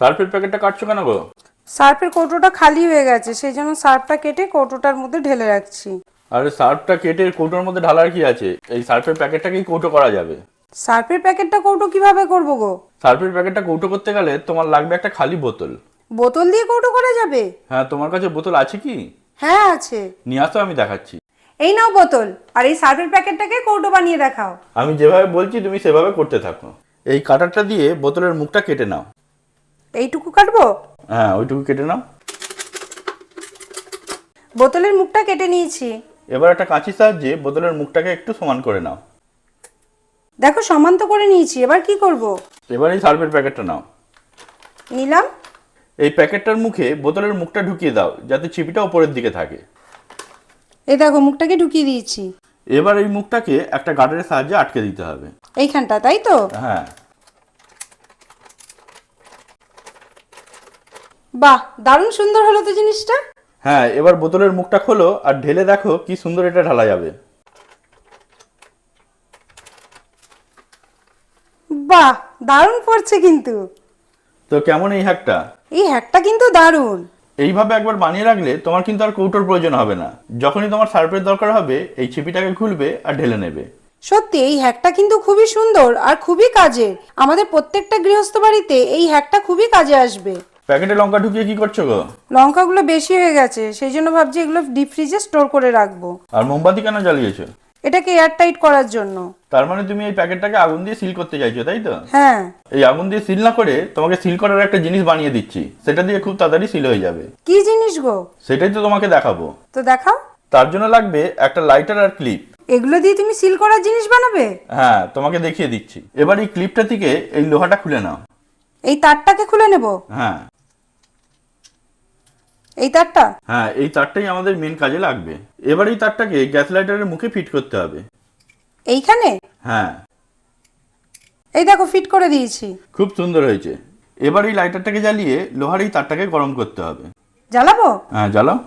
সার্ফের প্যাকেটটা কাটছো কেন গো? সার্ফের কৌটোটা খালি হয়ে গেছে সেই জন্য সার্ফটা কেটে কৌটোটার মধ্যে ঢেলে রাখছি। আরে সার্ফটা কেটে কৌটোর মধ্যে ঢালার কি আছে? এই সার্ফের প্যাকেটটাকেই কৌটো করা যাবে। সার্ফের প্যাকেটটা কৌটো কীভাবে করব গো? সার্ফের প্যাকেটটা কৌটো করতে গেলে তোমার লাগবে একটা খালি বোতল। বোতল দিয়ে কৌটো করা যাবে? হ্যাঁ তোমার কাছে বোতল আছে কি? হ্যাঁ আছে। নিয়ে আসো আমি দেখাচ্ছি। এই নাও বোতল আর এই সার্ফের প্যাকেটটাকে কৌটো বানিয়ে দেখাও। আমি যেভাবে বলছি তুমি সেভাবে করতে থাকো। এই কাটারটা দিয়ে বোতলের মুখটা কেটে নাও। এইটুকু কাটবো? হ্যাঁ ওইটুকু কেটে নাও। বোতলের মুখটা কেটে নিয়েছি। এবার একটা কাঁচির সাহায্যে বোতলের মুখটাকে একটু সমান করে নাও। দেখো সমান তো করে নিয়েছি এবার কি করব? এবার এই সার্ফের প্যাকেটটা নাও। নিলাম। এই প্যাকেটটার মুখে বোতলের মুখটা ঢুকিয়ে দাও যাতে চিপিটা উপরের দিকে থাকে। এই দেখো মুখটাকে ঢুকিয়ে দিয়েছি। এবার এই মুখটাকে একটা গার্ডারের সাহায্যে আটকে দিতে হবে। এইখানটা তাই তো? হ্যাঁ। বাহ দারুণ সুন্দর হলো তো জিনিসটা। হ্যাঁ এবার বোতলের মুখটা খোলো আর ঢেলে দেখো কি সুন্দর এটা ঢালা যাবে। বাহ দারুণ পড়ছে কিন্তু। তো কেমন এই হ্যাকটা? এই হ্যাকটা কিন্তু দারুণ। এইভাবে একবার বানিয়ে রাখলে তোমার কিন্তু আর কৌটোর প্রয়োজন হবে না। যখনই তোমার সার্ফের দরকার হবে এই ছিপিটাকে খুলবে আর ঢেলে নেবে। সত্যি এই হ্যাকটা কিন্তু খুবই সুন্দর আর খুবই কাজের। আমাদের প্রত্যেকটা গৃহস্থ বাড়িতে এই হ্যাকটা খুবই কাজে আসবে। প্যাকেটে লঙ্কা ঢুকিয়ে কি করছ গো? লঙ্কাগুলো বেশি হয়ে গেছে সেই জন্য ভাবছি এগুলো ডিপ ফ্রিজে স্টোর করে রাখব। আর মোমবাতি কেন জ্বালিয়েছো? এটাকে এয়ার টাইট করার জন্য। তার মানে তুমি এই প্যাকেটটাকে আগুন দিয়ে সিল করতে চাইছো তাই তো? হ্যাঁ। এই আগুন দিয়ে সিল না করে তোমাকে সিল করার একটা জিনিস বানিয়ে দিচ্ছি সেটা দিয়ে খুব তাড়াতাড়ি সিল হয়ে যাবে। কি জিনিস গো? সেটাই তো তোমাকে দেখাবো। তো দেখাও। তার জন্য লাগবে একটা লাইটার আর ক্লিপ এগুলো দিয়ে তুমি সিল করার জিনিস বানাবে? হ্যাঁ তোমাকে দেখিয়ে দিচ্ছি। এবার এই ক্লিপটা থেকে এই লোহাটা খুলে নাও। এই তারটাকে খুলে নেব? হ্যাঁ। এই তারটা? হ্যাঁ এই তারটাই আমাদের মেন কাজে লাগবে। এবার এই তারটাকে গ্যাস লাইটারের মুখে ফিট করতে হবে। এইখানে? হ্যাঁ। এই দেখো ফিট করে দিয়েছি। খুব সুন্দর হয়েছে। এবার এই লাইটারটাকে জ্বালিয়ে লোহার এই তারটাকে গরম করতে হবে। জ্বালাবো? হ্যাঁ জ্বালাও।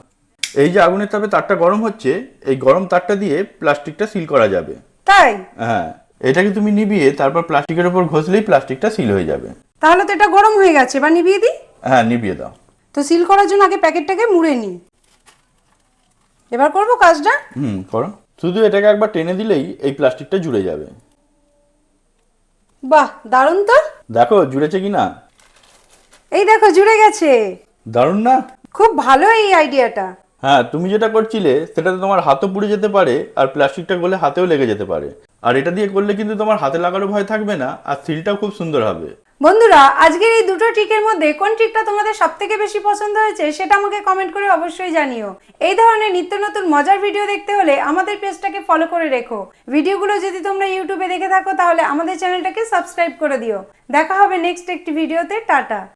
এই যে আগুনের তাপে তারটা গরম হচ্ছে এই গরম তারটা দিয়ে প্লাস্টিকটা সিল করা যাবে। তাই? হ্যাঁ এটাকে তুমি নিবিয়ে তারপর প্লাস্টিকের উপর ঘষলেই প্লাস্টিকটা সিল হয়ে যাবে। তাহলে তো এটা গরম হয়ে গেছে এবার নিভিয়ে দিই? হ্যাঁ নিবিয়ে দাও। তো সিল করার জন্য আগে প্যাকেটটাকে মুড়ে নিই এবার করব কাজটা? হুম করো। শুধু এটাকে একবার টেনে দিলেই এই প্লাস্টিকটা জুড়ে যাবে। বাহ দারুণ তো। দেখো জুড়েছে কি না এই দেখো জুড়ে গেছে। দারুণ না? খুব ভালো এই আইডিয়াটা। হ্যাঁ তুমি যেটা করছিলে সেটাতে তোমার হাতও পুড়ে যেতে পারে আর প্লাস্টিকটা গলে হাতেও লেগে যেতে পারে। আর এটা দিয়ে করলে কিন্তু তোমার হাতে লাগারও ভয় থাকবে না আর সিলটাও খুব সুন্দর হবে। বন্ধুরা, আজকের এই দুটো ট্রিকের মধ্যে কোন ট্রিকটা তোমাদের সব থেকে বেশি পছন্দ হয়েছে সেটা আমাকে কমেন্ট করে অবশ্যই জানিও। এই ধরনের নিত্য নতুন মজার ভিডিও দেখতে হলে আমাদের পেজটাকে ফলো করে রেখো। ভিডিওগুলো যদি তোমরা ইউটিউবে দেখে থাকো তাহলে আমাদের চ্যানেলটাকে সাবস্ক্রাইব করে দিও। দেখা হবে নেক্সট একটি ভিডিওতে টাটা।